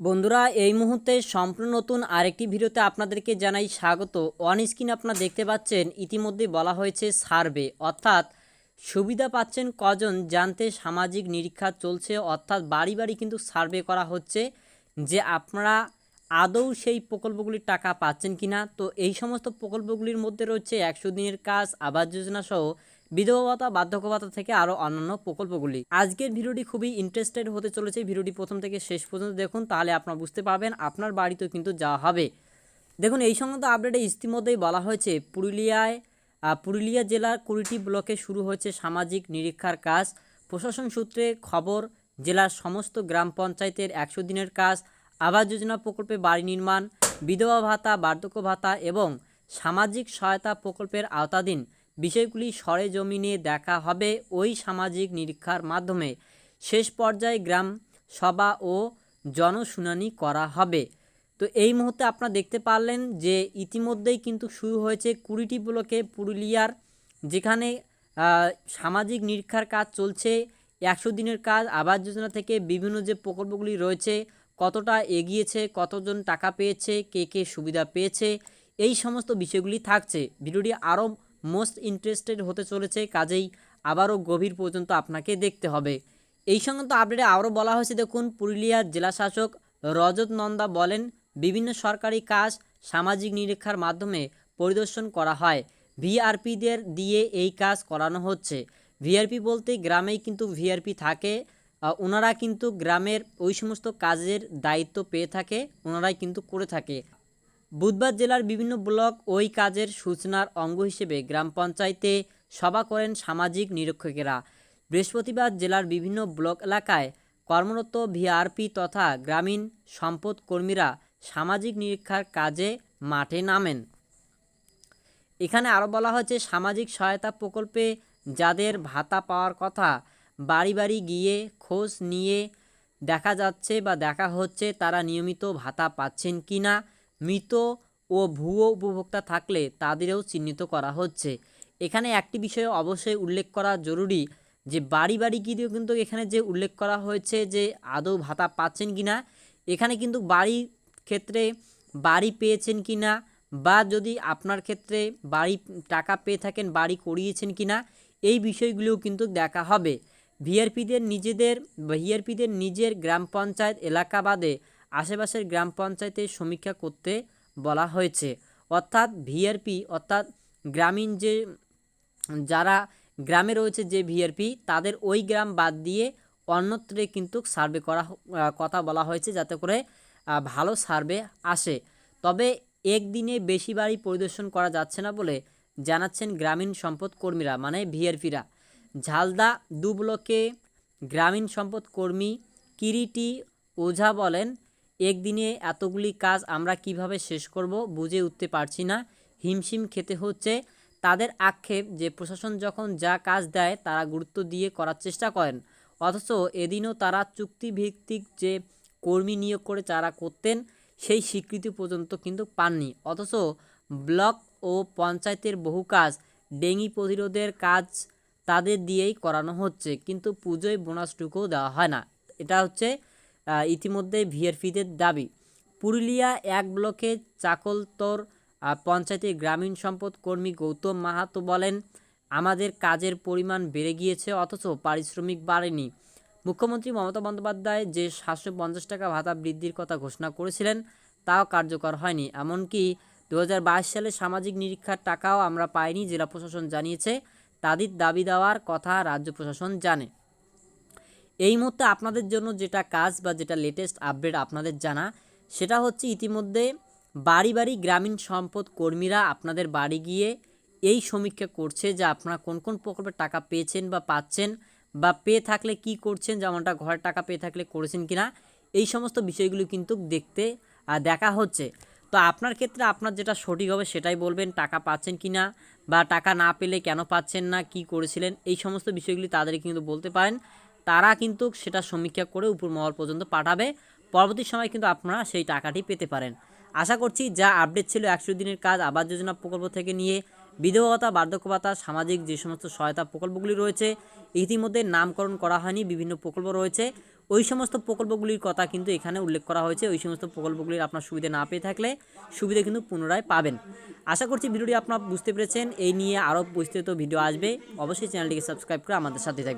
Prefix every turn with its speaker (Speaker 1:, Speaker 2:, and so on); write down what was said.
Speaker 1: বন্ধুরা, এই মুহূর্তে সম্পূর্ণ নতুন আরেকটি ভিডিওতে আপনাদেরকে জানাই স্বাগত। অন স্ক্রিন আপনারা দেখতে পাচ্ছেন ইতিমধ্যে বলা হয়েছে সার্ভে। অর্থাৎ, সুবিধা পাচ্ছেন কজন জানতে সামাজিক নিরীক্ষা চলছে, অর্থাৎ বাড়ি বাড়ি কিন্তু সার্ভে করা হচ্ছে যে আপনারা আদৌ সেই প্রকল্পগুলির টাকা পাচ্ছেন কিনা। তো এই সমস্ত প্রকল্পগুলির মধ্যে রয়েছে একশো দিনের কাজ, আবাস যোজনা সহ বিধবা ভাতা বার্ধক্য ভাতা থেকে আরও অন্যান্য প্রকল্পগুলি। আজকের ভিডিওটি খুবই ইন্টারেস্টেড হতে চলেছে। ভিডিওটি প্রথম থেকে শেষ পর্যন্ত দেখুন, তাহলে আপনারা বুঝতে পারবেন আপনার বাড়িতেও কিন্তু যাওয়া হবে। দেখুন, এই সংক্রান্ত আপডেটে ইতিমধ্যেই বলা হয়েছে, পুরুলিয়ায় পুরুলিয়া জেলার কুড়িটি ব্লকে শুরু হয়েছে সামাজিক নিরীক্ষার কাজ। প্রশাসন সূত্রে খবর, জেলার সমস্ত গ্রাম পঞ্চায়েতের একশো দিনের কাজ, আবাস যোজনা প্রকল্পে বাড়ি নির্মাণ বিধবা ভাতা বার্ধক্য ভাতা এবং সামাজিক সহায়তা প্রকল্পের আওতাধীন বিষয়গুলি সরেজমিনে দেখা হবে ওই সামাজিক নিরীক্ষার মাধ্যমে। শেষ পর্যায়ে গ্রাম সভা ও জনশুনানি করা হবে। তো এই মুহূর্তে আপনারা দেখতে পারলেন যে ইতিমধ্যেই কিন্তু শুরু হয়েছে কুড়িটি ব্লকে পুরুলিয়ার, যেখানে সামাজিক নিরীক্ষার কাজ চলছে, একশো দিনের কাজ, আবাস যোজনা থেকে বিভিন্ন যে প্রকল্পগুলি রয়েছে, কতটা এগিয়েছে, কতজন টাকা পেয়েছে, কে কে সুবিধা পেয়েছে, এই সমস্ত বিষয়গুলি থাকছে। ভিডিওটি আরও মোস্ট ইন্টারেস্টেড হতে চলেছে, কাজেই আবারও গভীর পর্যন্ত আপনাকে দেখতে হবে। এই সংক্রান্ত আপডেটে আরও বলা হয়েছে, দেখুন, পুরুলিয়ার জেলাশাসক রজত নন্দা বলেন, বিভিন্ন সরকারি কাজ সামাজিক নিরীক্ষার মাধ্যমে পরিদর্শন করা হয়। ভিআরপিদের দিয়ে এই কাজ করানো হচ্ছে। ভিআরপি বলতে গ্রামেই কিন্তু ভিআরপি থাকে ওনারা কিন্তু গ্রামের ওই সমস্ত কাজের দায়িত্ব পেয়ে থাকে ওনারাই কিন্তু করে থাকে। বুধবার জেলার বিভিন্ন ব্লক ওই কাজের সূচনার অঙ্গ হিসেবে গ্রাম পঞ্চায়েতে সভা করেন সামাজিক নিরীক্ষকেরা। বৃহস্পতিবার জেলার বিভিন্ন ব্লক এলাকায় কর্মরত ভিআরপি তথা গ্রামীণ সম্পদ কর্মীরা সামাজিক নিরীক্ষার কাজে মাঠে নামেন। এখানে আরও বলা হয়েছে, সামাজিক সহায়তা প্রকল্পে যাদের ভাতা পাওয়ার কথা বাড়ি বাড়ি গিয়ে খোঁজ নিয়ে দেখা যাচ্ছে বা দেখা হচ্ছে তারা নিয়মিত ভাতা পাচ্ছেন কি না মৃত ও ভুয়ো উপভোক্তা থাকলে তাদেরও চিহ্নিত করা হচ্ছে। এখানে একটি বিষয় অবশ্যই উল্লেখ করা জরুরি যে বাড়ি বাড়ি গিয়েও কিন্তু এখানে যে উল্লেখ করা হয়েছে যে আদৌ ভাতা পাচ্ছেন কি না এখানে কিন্তু বাড়ির ক্ষেত্রে বাড়ি পেয়েছেন কি না বা যদি আপনার ক্ষেত্রে বাড়ি টাকা পেয়ে থাকেন, বাড়ি করিয়েছেন কি না এই বিষয়গুলোও কিন্তু দেখা হবে। ভিআরপিদের নিজেদের, ভিআরপিদের নিজের গ্রাম পঞ্চায়েত এলাকা বাদে আশেপাশের গ্রাম পঞ্চায়েতে সমীক্ষা করতে বলা হয়েছে। অর্থাৎ ভিআরপি, অর্থাৎ গ্রামীণ যে, যারা গ্রামে রয়েছে যে ভিআরপি, তাদের ওই গ্রাম বাদ দিয়ে অন্যত্রে কিন্তু সার্ভে করা কথা বলা হয়েছে যাতে করে ভালো সার্ভে আসে। তবে একদিনে বেশি বাড়ি পরিদর্শন করা যাচ্ছে না বলে জানাচ্ছেন গ্রামীণ সম্পদ কর্মীরা মানে ভিআরপিরা। ঝালদা দু ব্লকে গ্রামীণ সম্পদ কর্মী কিরিটি ওঝা বলেন একদিনে এতগুলি কাজ আমরা কীভাবে শেষ করব বুঝে উঠতে পারছি না। হিমশিম খেতে হচ্ছে। তাদের আক্ষেপ যে প্রশাসন যখন যা কাজ দেয় তারা গুরুত্ব দিয়ে করার চেষ্টা করেন। অথচ এদিনও তারা চুক্তিভিত্তিক যে কর্মী নিয়োগ করে যারা করতেন, সেই স্বীকৃতি পর্যন্ত কিন্তু পাননি। অথচ ব্লক ও পঞ্চায়েতের বহু কাজ ডেঙ্গি প্রতিরোধের কাজ তাদের দিয়েই করানো হচ্ছে। কিন্তু পুজোয় বোনাসটুকুও দেওয়া হয় না। এটা হচ্ছে ইতিমধ্যে ভিআরপিদের দাবি পুরুলিয়া এক ব্লকে চাকলতর আহ, পঞ্চায়েতের গ্রামীণ সম্পদ কর্মী গৌতম মাহাতো বলেন আমাদের কাজের পরিমাণ বেড়ে গিয়েছে অথচ পারিশ্রমিক বাড়েনি। মুখ্যমন্ত্রী মমতা বন্দ্যোপাধ্যায় যে সাতশো পঞ্চাশ টাকা ভাতা বৃদ্ধির কথা ঘোষণা করেছিলেন তাও কার্যকর হয়নি। এমনকি দু হাজার বাইশ সালে সামাজিক নিরীক্ষার টাকাও আমরা পাইনি জেলা প্রশাসন জানিয়েছে। তাদের দাবি দেওয়ার কথা রাজ্য প্রশাসন জানে। এই মুহূর্তে আপনাদের জন্য যেটা কাজ বা যেটা লেটেস্ট আপডেট আপনাদের জানা, সেটা হচ্ছে ইতিমধ্যে বাড়ি বাড়ি গ্রামীণ সম্পদ কর্মীরা আপনাদের বাড়ি গিয়ে এই সমীক্ষা করছে যে আপনারা কোন কোন প্রকল্পের টাকা পেয়েছেন বা পাচ্ছেন বা পেয়ে থাকলে কি করছেন, যেমনটা ঘরের টাকা পেয়ে থাকলে করেছেন কিনা, এই সমস্ত বিষয়গুলো কিন্তু দেখতে দেখা হচ্ছে। তো আপনার ক্ষেত্রে আপনার যেটা সঠিক হবে সেটাই বলবেন, টাকা পাচ্ছেন কি না বা টাকা না পেলে কেন পাচ্ছেন না, কি করেছিলেন, এই সমস্ত বিষয়গুলি তাদের কিন্তু বলতে পারেন। তারা কিন্তু সেটা সমীক্ষা করে উপর মহল পর্যন্ত পাঠাবে। পরবর্তী সময় কিন্তু আপনারা সেই টাকাটি পেতে পারেন। আশা করছি যা আপডেট ছিল একশো দিনের কাজ, আবাস যোজনা প্রকল্প থেকে নিয়ে বিধবা বার্ধক্য ভাতা সামাজিক যে সমস্ত সহায়তা প্রকল্পগুলি রয়েছে, ইতিমধ্যে নামকরণ করা হয়নি, বিভিন্ন প্রকল্প রয়েছে। ওই সমস্ত প্রকল্পগুলির কথা কিন্তু এখানে উল্লেখ করা হয়েছে। ওই সমস্ত প্রকল্পগুলির আপনার সুবিধা না পেয়ে থাকলে সুবিধা কিন্তু পুনরায় পাবেন। আশা করছি ভিডিওটি আপনারা বুঝতে পেরেছেন। এই নিয়ে আরও বিস্তৃত ভিডিও আসবে। অবশ্যই চ্যানেলটিকে সাবস্ক্রাইব করে আমাদের সাথে থাকবেন।